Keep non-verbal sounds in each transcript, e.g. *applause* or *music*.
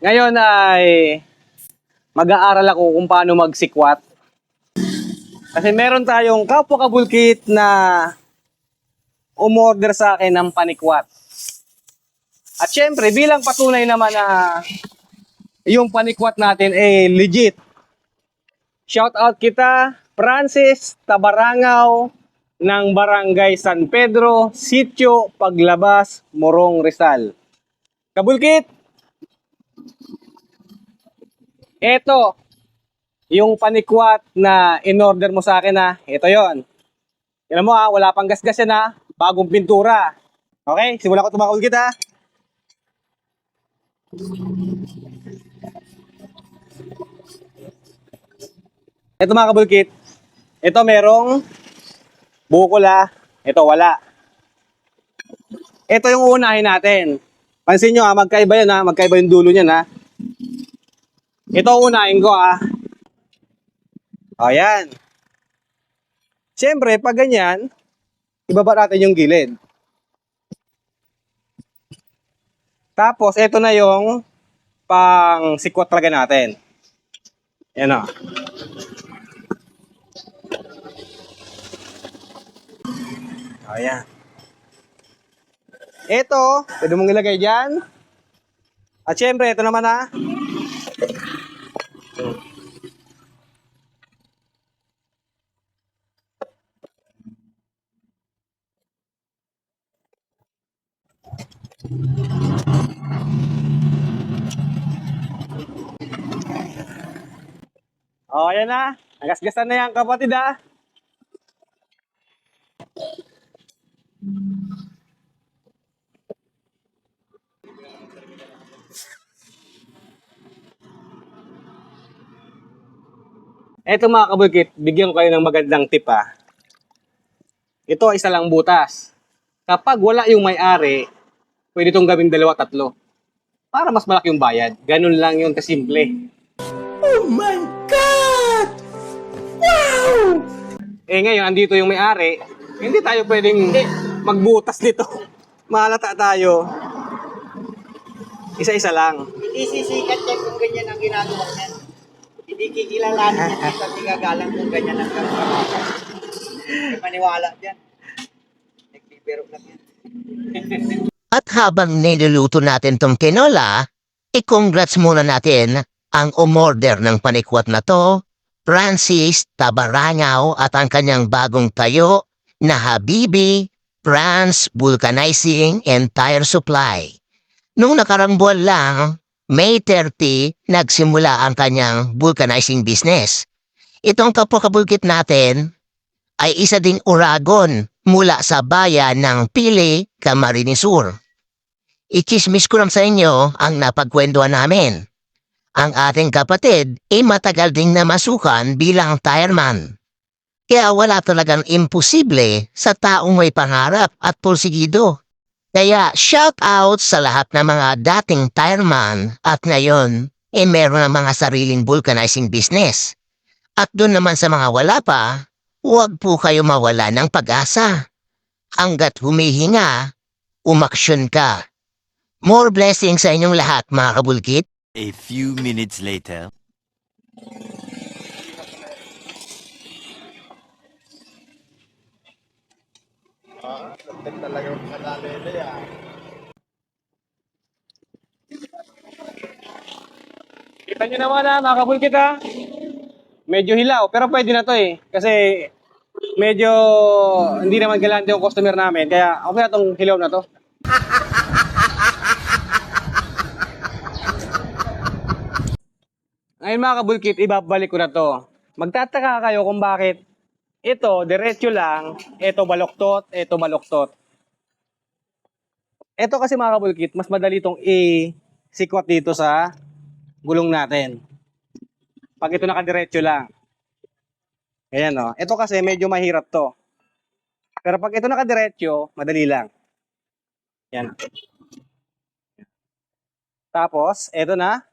Ngayon ay mag-aaral ako kung paano magsikwat. Kasi meron tayong kapwa kabulkit na umorder sa akin ng panikwat. At syempre, bilang patunay naman na yung panikwat natin eh legit. Shout out kita, Francis Tabarangaw ng Barangay San Pedro, Sitio Paglabas, Morong Rizal. Kabulkit! Eto, yung panikwat na in-order mo sa akin ha, ito yon. Tignan mo ha, wala pang gasgas yan ha, bagong pintura. Okay, simulan ko tumakul kita. Ito mga kabulkit, ito merong bukol ha, ito wala. Ito yung uunahin natin. Pansin nyo ha, magkaiba yan ha, magkaiba yung dulo niyan ha. Ito unahin ko ah. O yan. Siyempre, pag ganyan, ibaba natin yung gilid. Tapos, ito na yung pang sikwat talaga natin. Yan o. O yan. Ito, pwede mong ilagay dyan. At syempre, ito naman Oh, ayan na. Nagasgasan na yan, kapatid ah. Eto mga kabukit, bigyan ko kayo ng magandang tip ah. Ito isa lang butas. Kapag wala yung may-ari, pwede itong gawing dalawa tatlo. Para mas malaki yung bayad. Ganun lang yun kasimple. Oh my God! Wow! Eh ngayon, andito yung may-ari, hindi tayo pwedeng magbutas dito. Mahalata tayo. Isa-isa lang. Hindi sisikat yan kung ganyan ang ginagawa niya. Hindi kikilalanin *laughs* yan sa tigagalang kung ganyan ang gagawin. May maniwala dyan. Nagbibiro lang yan. *laughs* At habang niluluto natin tong tinola, i-congrats muna natin ang umorder ng panikwat na to, Francis Tabarangaw at ang kanyang bagong tayo na Habibi France Vulcanizing and Tire Supply. Nung nakarang buwan lang, May 30, nagsimula ang kanyang vulcanizing business. Itong kapokabulkit natin ay isa ding uragon mula sa bayan ng Pili, Camarines Sur. Ikismis ko lang sa inyo ang napagkwentuhan namin. Ang ating kapatid ay matagal ding namasukan bilang tireman. Kaya wala talagang imposible sa taong may pangarap at porsigido. Kaya shout out sa lahat ng mga dating tireman at ngayon eh meron ng mga sariling vulcanizing business. At doon naman sa mga wala pa, huwag po kayo mawala ng pag-asa. Hanggat humihinga, umaksyon ka. More blessings sa inyong lahat mga kabulkit. A few minutes later. Kita nyo naman ha, mga kabulkit ha. Medyo hilaw, pero pwede na to eh. Kasi medyo hindi naman galante yung customer namin. Kaya okay na tong hilaw na to. *laughs* Ngayon mga kabulkit, ibabalik ko na to. Magtataka kayo kung bakit ito, diretso lang, ito baloktot, ito baloktot. Ito kasi mga kabulkit, mas madali itong i-sikwat dito sa gulong natin. Pag ito nakadiretso lang. Ayan o. Ito kasi medyo mahirap to. Pero pag ito nakadiretso, madali lang. Yan. Tapos, ito na.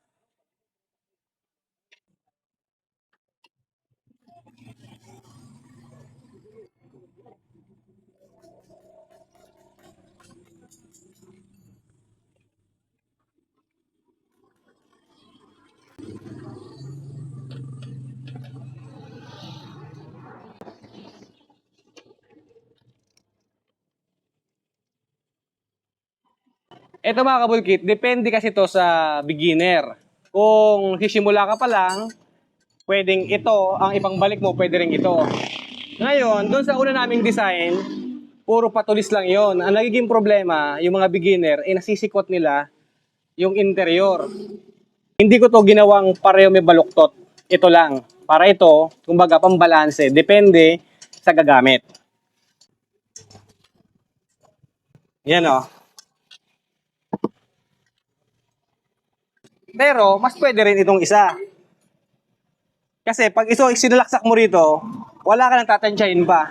Ito mga kabulkit, depende kasi to sa beginner. Kung sisimula ka pa lang, pwedeng ito, ang ipangbalik mo, pwede rin ito. Ngayon, doon sa una naming design, puro patulis lang yon. Ang nagiging problema, yung mga beginner, eh nasisikot nila yung interior. Hindi ko to ginawang pareho may baluktot. Ito lang. Para ito, kumbaga pambalanse, depende sa gagamit. Yan o. Pero, mas pwede rin itong isa. Kasi pag ito sinalaksak mo rito, wala ka nang tatansyahin pa.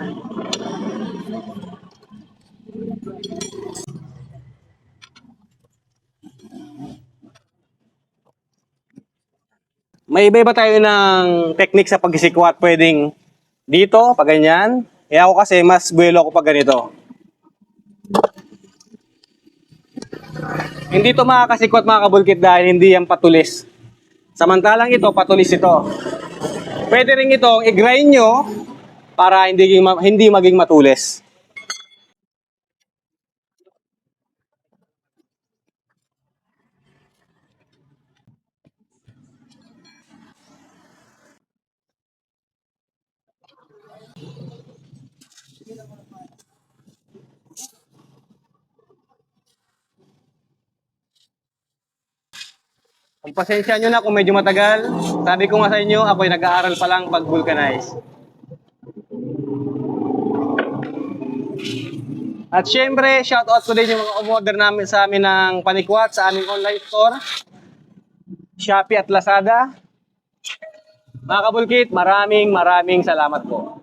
May iba-iba tayo ng technique sa pagsikwat. Pwedeng dito, pag ganyan. Eh ako kasi, mas buwelo ako pag ganito. Hindi to makakasikwat mga kabulkit dahil hindi yan patulis. Samantalang ito, patulis ito. Pwede rin itong i-grind nyo para hindi, hindi maging matulis. Pagpasensya nyo na kung medyo matagal. Sabi ko nga sa inyo, ako'y nag-aaral pa lang pag-vulcanize. At syempre, shoutout ko din yung mga umorder namin sa amin ng panikwat sa aming online store. Shopee at Lazada. Mga kabulkit, maraming maraming salamat po.